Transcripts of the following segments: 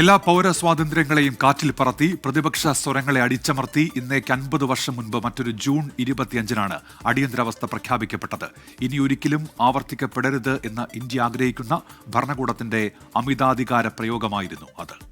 എല്ലാ പൗര സ്വാതന്ത്ര്യങ്ങളെയും കാറ്റിൽ പറത്തി പ്രതിപക്ഷ സ്വരങ്ങളെ അടിച്ചമർത്തി ഇന്നേക്ക് അൻപത് വർഷം മുൻപ് മറ്റൊരു ജൂൺ ഇരുപത്തിയഞ്ചിനാണ് അടിയന്തരാവസ്ഥ പ്രഖ്യാപിക്കപ്പെട്ടത്. ഇനി ഒരിക്കലും ആവർത്തിക്കപ്പെടരുത് എന്ന് ഇന്ത്യ ആഗ്രഹിക്കുന്ന ഭരണകൂടത്തിന്റെ അമിതാധികാര പ്രയോഗമായിരുന്നു അത്.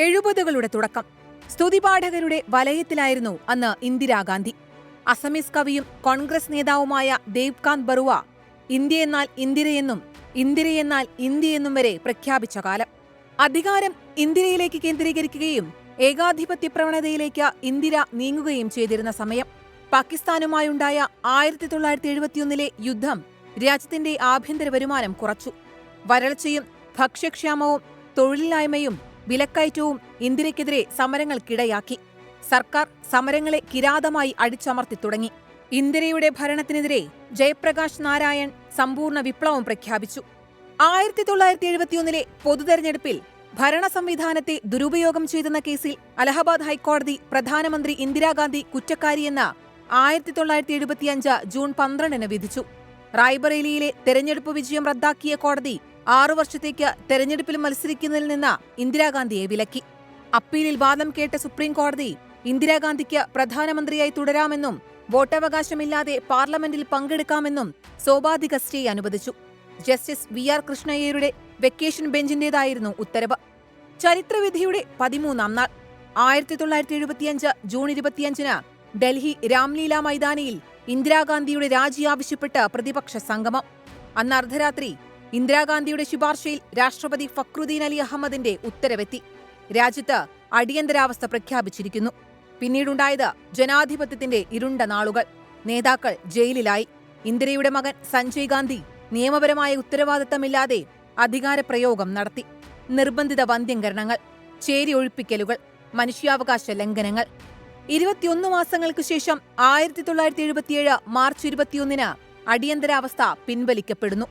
എഴുപതുകളുടെ തുടക്കം. സ്തുതിപാഠകരുടെ വലയത്തിലായിരുന്നു അന്ന് ഇന്ദിരാഗാന്ധി അസമീസ് കവിയും കോൺഗ്രസ് നേതാവുമായ ദേവ്കാന്ത് ബറുവ ഇന്ത്യ എന്നാൽ ഇന്ദിരയെന്നും ഇന്ദിരയെന്നാൽ ഇന്ത്യയെന്നും വരെ പ്രഖ്യാപിച്ച കാലം. അധികാരം ഇന്ദിരയിലേക്ക് കേന്ദ്രീകരിക്കുകയും ഏകാധിപത്യ പ്രവണതയിലേക്ക് ഇന്ദിര നീങ്ങുകയും ചെയ്തിരുന്ന സമയം. പാകിസ്ഥാനുമായുണ്ടായ ആയിരത്തി തൊള്ളായിരത്തി എഴുപത്തിയൊന്നിലെ യുദ്ധം രാജ്യത്തിന്റെ ആഭ്യന്തര വരുമാനം കുറച്ചു. വരൾച്ചയും ഭക്ഷ്യക്ഷാമവും തൊഴിലില്ലായ്മയും വിലക്കയറ്റവും ഇന്ദിരയ്ക്കെതിരെ സമരങ്ങൾക്കിടയാക്കി. സർക്കാർ സമരങ്ങളെ കിരാതമായി അടിച്ചമർത്തി തുടങ്ങി. ഇന്ദിരയുടെ ഭരണത്തിനെതിരെ ജയപ്രകാശ് നാരായൺ സമ്പൂർണ വിപ്ലവം പ്രഖ്യാപിച്ചു. ആയിരത്തി തൊള്ളായിരത്തി എഴുപത്തിയൊന്നിലെ പൊതുതെരഞ്ഞെടുപ്പിൽ ഭരണ സംവിധാനത്തെ ദുരുപയോഗം ചെയ്തെന്ന കേസിൽ അലഹബാദ് ഹൈക്കോടതി പ്രധാനമന്ത്രി ഇന്ദിരാഗാന്ധി കുറ്റക്കാരിയെന്ന ആയിരത്തി തൊള്ളായിരത്തി എഴുപത്തിയഞ്ച് ജൂൺ പന്ത്രണ്ടിന് വിധിച്ചു. റായ്ബറേലിയിലെ തെരഞ്ഞെടുപ്പ് വിജയം റദ്ദാക്കിയ കോടതി ആറു വർഷത്തേക്ക് തെരഞ്ഞെടുപ്പിൽ മത്സരിക്കുന്നതിൽ നിന്ന് ഇന്ദിരാഗാന്ധിയെ വിലക്കി. അപ്പീലിൽ വാദം കേട്ട സുപ്രീം കോടതി ഇന്ദിരാഗാന്ധിക്ക് പ്രധാനമന്ത്രിയായി തുടരാമെന്നും വോട്ടവകാശമില്ലാതെ പാർലമെന്റിൽ പങ്കെടുക്കാമെന്നും സോപാധിക സ്റ്റേ അനുവദിച്ചു. ജസ്റ്റിസ് വി ആർ കൃഷ്ണയ്യരുടെ വെക്കേഷൻ ബെഞ്ചിന്റേതായിരുന്നു ഉത്തരവ്. ചരിത്രവിധിയുടെ പതിമൂന്നാം നാൾ ആയിരത്തി തൊള്ളായിരത്തി എഴുപത്തിയഞ്ച് ജൂൺ ഇരുപത്തിയഞ്ചിന് ഡൽഹി രാംലീല മൈതാനിയിൽ ഇന്ദിരാഗാന്ധിയുടെ രാജി ആവശ്യപ്പെട്ട് പ്രതിപക്ഷ സംഗമം. അന്ന് അർദ്ധരാത്രി ഇന്ദിരാഗാന്ധിയുടെ ശുപാർശയിൽ രാഷ്ട്രപതി ഫക്രുദ്ദീൻ അലി അഹമ്മദിന്റെ ഉത്തരവെത്തി. രാജ്യത്ത് അടിയന്തരാവസ്ഥ പ്രഖ്യാപിച്ചിരിക്കുന്നു. പിന്നീടുണ്ടായത് ജനാധിപത്യത്തിന്റെ ഇരുണ്ട നാളുകൾ. നേതാക്കൾ ജയിലിലായി. ഇന്ദിരയുടെ മകൻ സഞ്ജയ് ഗാന്ധി നിയമപരമായ ഉത്തരവാദിത്തമില്ലാതെ അധികാരപ്രയോഗം നടത്തി. നിർബന്ധിത വന്ധ്യംകരണങ്ങൾ ചേരി ഒഴിപ്പിക്കലുകൾ മനുഷ്യാവകാശ ലംഘനങ്ങൾ. ഇരുപത്തിയൊന്ന് മാസങ്ങൾക്ക് ശേഷം ആയിരത്തി തൊള്ളായിരത്തി എഴുപത്തിയേഴ് മാർച്ച് ഇരുപത്തിയൊന്നിന് അടിയന്തരാവസ്ഥ പിൻവലിക്കപ്പെടുന്നു.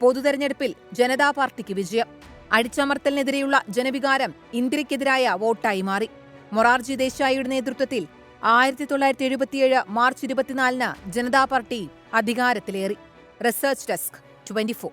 പൊതുതെരഞ്ഞെടുപ്പിൽ ജനതാ പാർട്ടിക്ക് വിജയം. അടിച്ചമർത്തലിനെതിരെയുള്ള ജനവികാരം ഇന്ദിരയ്ക്കെതിരായ വോട്ടായി മാറി. മൊറാർജി ദേശായിയുടെ നേതൃത്വത്തിൽ ആയിരത്തി തൊള്ളായിരത്തി എഴുപത്തിയേഴ് മാർച്ച് ഇരുപത്തിനാലിന് Janata Party അധികാരത്തിലേറി. Research desk twenty four